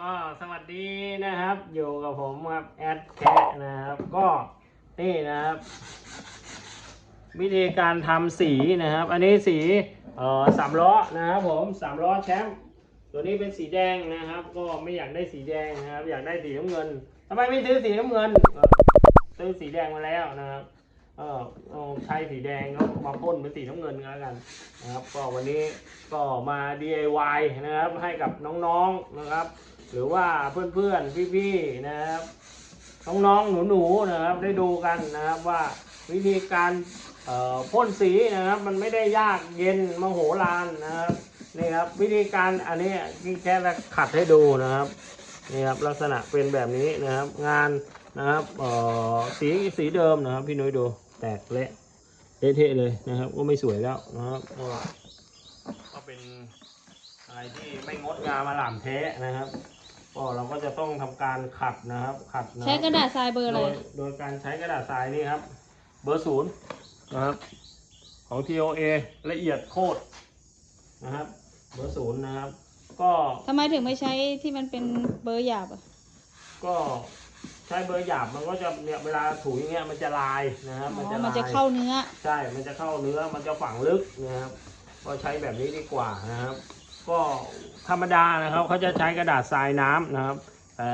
ก็สวัสดีนะครับ อยู่กับผมครับแอดแคะนะครับก็นี่นะครับ วิธีการทำสีนะครับ อันนี้สีเอ่อสามล้อนะครับผมสามล้อแชมป์ตัวนี้เป็นสีแดงนะครับ ก็ไม่อยากได้สีแดงนะครับ อยากได้สีน้ำเงินทำไมไม่ซื้อสีน้ำเงินซื้อสีแดงมาแล้วนะครับเออใช้สีแดงก็มาพ่นเป็นสีน้ำเงินกันแล้วกันนะครับ ก็วันนี้ก็มา DIY นะครับ ให้กับน้องๆนะครับ หรือว่าเพื่อนๆพี่ๆนะครับน้องๆหนูๆนะครับ ได้ดูกันนะครับว่าวิธีการพ่นสีนะครับ มันไม่ได้ยากเย็นมโหฬารนะครับนี่ครับวิธีการอันนี้ที่แค่ขัดให้ดูนะครับนี่ครับลักษณะเป็นแบบนี้นะครับ งานนะครับสีสีเดิมนะครับ พี่นุ้ยดูแตกเละเละเทะเลยนะครับ ก็ไม่สวยแล้วนะครับก็ก็เป็นอะไรที่ไม่งดงามมาหลามเทะนะครับ ก็เราก็จะต้องทำการขัดนะครับ ขัดนคบใช้กระดาษทรายเบอร์อะไรโดยโดยการใช้กระดาษทรายนี่ครับ เบอร์ศูนย์นะครับ ของ TOA ละเอียดโคตรนะครับ เบอร์ศูนย์นะครับ ก็ทำไมถึงไม่ใช้ที่มันเป็นเบอร์หยาบอะก็ใช้เบอร์หยาบมันก็จะเนี่ยเวลาถูอย่างเงี้ยมันจะลายนะครับ อ๋มันอจะมันลาย จะเข้าเนื้อ ใช่ มันจะเข้าเนื้อ มันจะฝังลึกนะครับ ก็ใช้แบบนี้ดีกว่านะครับ ก็ธรรมดานะครับเขาจะใช้กระดาษทรายน้ำนะครับแต่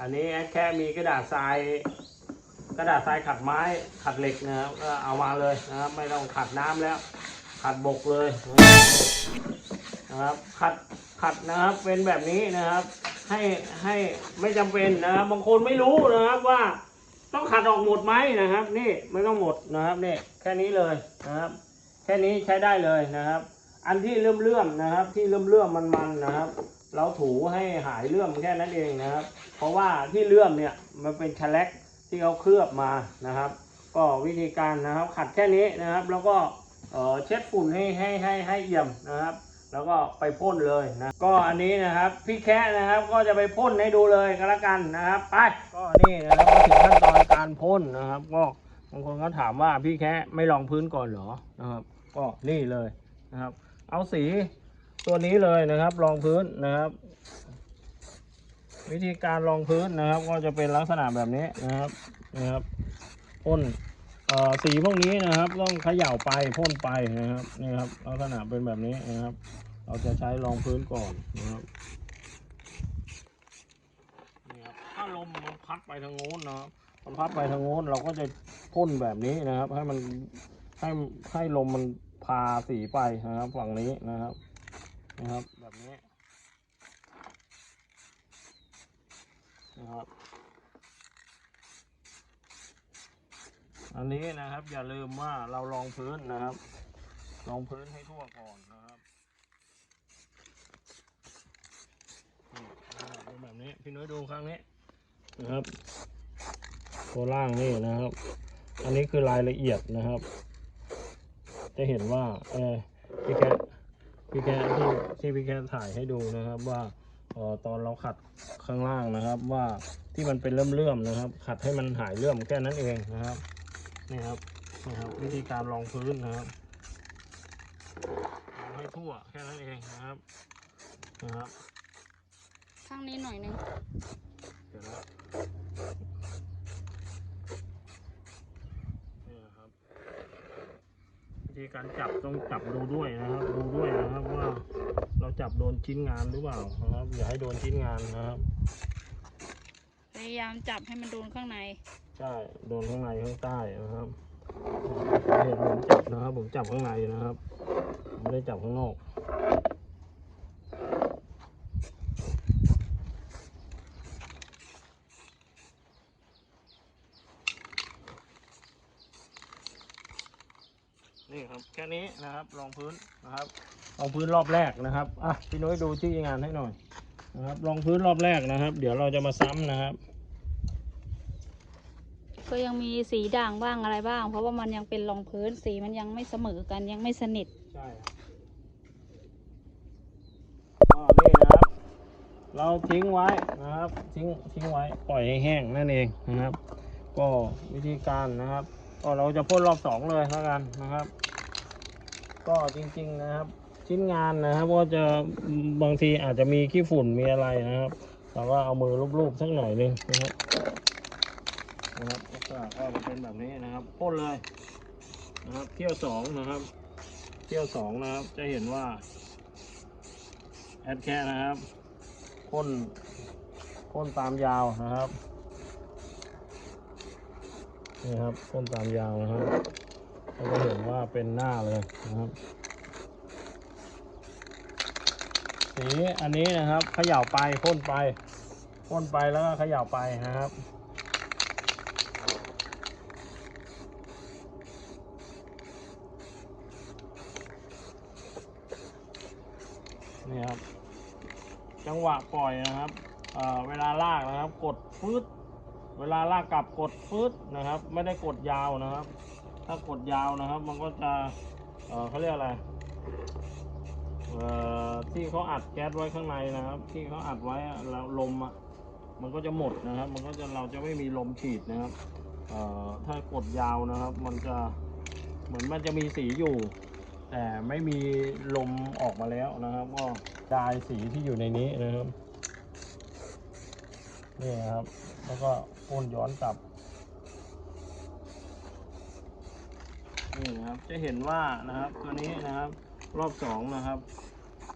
อันนี้แค่มีกระดาษทราย กระดาษทรายขัดไม้ขัดเหล็กนะครับก็เอามาเลยนะครับ ไม่ต้องขัดน้ำแล้ว ขัดบกเลยนะครับขัดขัดนะครับเป็นแบบนี้นะครับให้ให้ไม่จำเป็นนะครับบางคนไม่รู้นะครับว่าต้องขัดออกหมดไหมนะครับ นี่ไม่ต้องหมดนะครับนี่แค่นี้เลยนะครับ แค่นี้ใช้ได้เลยนะครับ อันที่เลื่อมเลื่อมๆนะครับ ที่เลื่อมเลื่อมมันมันๆนะครับ เราถูให้หายเลื่อมแค่นั้นเองนะครับ เพราะว่าที่เลื่อมเนี่ยมันเป็นชะแลกที่เขาเคลือบมานะครับ ก็วิธีการนะครับ ขัดแค่นี้นะครับ แล้วก็เอ่อเช็ดฝุ่นให้ให้ให้ให้เอี่ยมนะครับ แล้วก็ไปพ่นเลยนะ ก็อันนี้นะครับพี่แคะนะครับก็จะไปพ่นให้ดูเลยก็แล้วกันนะครับ ไปก็นี่นะครับก็ถึงขั้นตอนการพ่นนะครับ ก็บางคนก็ถามว่าพี่แคะไม่ลองพื้นก่อนเหรอนะครับ ก็นี่เลยนะครับ เอาสีตัวนี้เลยนะครับรองพื้นนะครับ วิธีการรองพื้นนะครับ ก็จะเป็นลักษณะแบบนี้นะครับนะครับพ่นเอ่อสีพวกนี้นะครับ ต้องเขย่าไปพ่นไปนะครับนี่ครับลักษณะเป็นแบบนี้นะครับ เราจะใช้รองพื้นก่อนนะครับนี่ครับถ้าลมมันพัดไปทางโน้นนะครับมันพัดไปทางโน้นเราก็จะพ่นแบบนี้นะครับ ให้มันให้ให้ลมมัน พาสีไปนะครับ ฝั่งนี้นะครับนะครับ แบบนี้นะครับ อันนี้นะครับอย่าลืมว่าเรารองพื้นนะครับรองพื้นให้ทั่วก่อนนะครับนี่นะครับเป็นแบบนี้พี่นุ้ยดูข้างนี้นะครับตัวล่างนี่นะครับ อันนี้คือรายละเอียดนะครับ จะเห็นว่าเออพี่แคทพี่แคทที่ที่พี่แคทถ่ายให้ดูนะครับว่าเออตอนเราขัดข้างล่างนะครับ ว่าที่มันเป็นเลื่อมๆนะครับ ขัดให้มันหายเลื่อมแค่นั้นเองนะครับนี่ครับนี่ครับ วิธีการรองพื้นนะครับรองให้ทั่วแค่นั้นเองนะครับนะครับข้างนี้หน่อยนึงเดี๋ยวนะนี่นะครับวิ ธีการจับต้องจับดูด้วยนะครับดูด้วยนะครับว่าเราจับโดนชิ้นงานหรือเปล่านะครับ อย่าให้โดนชิ้นงานนะครับพยายามจับให้มันโดนข้างใน ใช่โดนข้างในข้างใต้นะครับเห็นผมจับนะครับ ผมจับข้างในนะครับผมไม่ได้จับข้างนอก นี่ครับ แค่นี้นะครับรองพื้นนะครับรองพื้นรอบแรกนะครับอะพี่นุ้ยดูที่งานให้หน่อยนะครับรองพื้นรอบแรกนะครับ เดี๋ยวเราจะมาซ้ำนะครับ ก็ยังมีสีด่างบ้างอะไรบ้าง เพราะว่ามันยังเป็นรองพื้นสีมันยังไม่เสมอกันยังไม่สนิทใช่ก็นี่นะครับ เราทิ้งไว้นะครับ ทิ้งทิ้งไว้ปล่อยให้แห้งนั่นเองนะครับ ก็วิธีการนะครับก็เราจะพ่นรอบสองเลยแล้วกันนะครับ ก็จริง ๆนะครับ ชิ้นงานนะครับก็จะบางทีอาจจะมีขี้ฝุ่นมีอะไรนะครับเราก็เอามือลูบๆสักหน่อยนึงนะครับนะครับลักษณะก็จะเป็นแบบนี้นะครับพ่นเลยนะครับเที่ยวสองนะครับ เที่ยวสองนะครับจะเห็นว่าแอดแค่นะครับพ่นพ่นตามยาวนะครับนี่ครับพ่นตามยาวนะครับ ก็เห็นว่าเป็นหน้าเลยนะครับ สีอันนี้นะครับเขย่าไปพ่นไปพ่นไปแล้วก็เขย่าไปนะครับนี่ครับ จังหวะปล่อยนะครับเเวลาลากนะครับ กดฟืดเวลาลากกลับกดฟืดนะครับ ไม่ได้กดยาวนะครับ ถ้ากดยาวนะครับ มันก็จะเออเขาเรียกอะไรเอ่อที่เขาอัดแก๊สไว้ข้างในนะครับ ที่เขาอัดไว้แล้วลมอะมันก็จะหมดนะครับ มันก็จะเราจะไม่มีลมฉีดนะครับเอ่อถ้ากดยาวนะครับ มันจะเหมือนมันจะมีสีอยู่ แต่ไม่มีลมออกมาแล้วนะครับ ก็ดายสีที่อยู่ในนี้นะครับนี่ครับ แล้วก็พ่นย้อนกลับ นี่นะครับ จะเห็นว่านะครับตัวนี้นะครับรอบสองนะครับ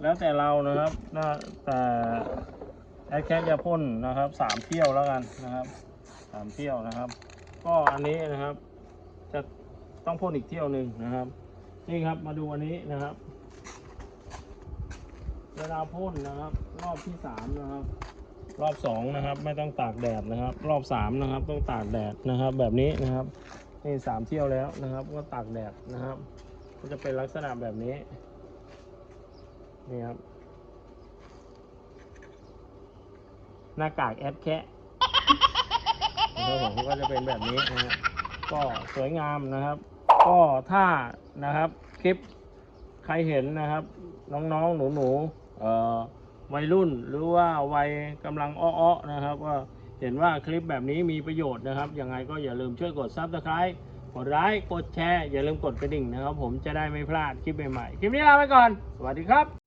แล้วแต่เรานะครับน่าแต่แอดแคทจะพ่นนะครับสามเที่ยวแล้วกันนะครับสามเที่ยวนะครับ ก็อันนี้นะครับ จะต้องพ่นอีกเที่ยวหนึ่งนะครับ นี่ครับมาดูอันนี้นะครับ เวลาพ่นนะครับ รอบที่สามนะครับ รอบสองนะครับ ไม่ต้องตากแดดนะครับ รอบสามนะครับ ต้องตากแดดนะครับ แบบนี้นะครับ นี่สามเที่ยวแล้วนะครับ ก็ตากแดดนะครับ ก็จะเป็นลักษณะแบบนี้ นี่ครับ หน้ากากแอดแคะนะครับผมก็จะเป็นแบบนี้นะฮะก็สวยงามนะครับ ก็ถ้านะครับคลิปใครเห็นนะครับ น้องๆหนูๆวัยรุ่นหรือว่าวัยกำลังอ้อๆนะครับว่า เห็นว่าคลิปแบบนี้มีประโยชน์นะครับ ยังไงก็อย่าลืมช่วยกดซับสไคร b ์กดไลค์กดแชร์ อย่าลืมกดกระดิ่งนะครับ ผมจะได้ไม่พลาดคลิปใหม่ๆ คลิปนี้ลาไปก่อน สวัสดีครับ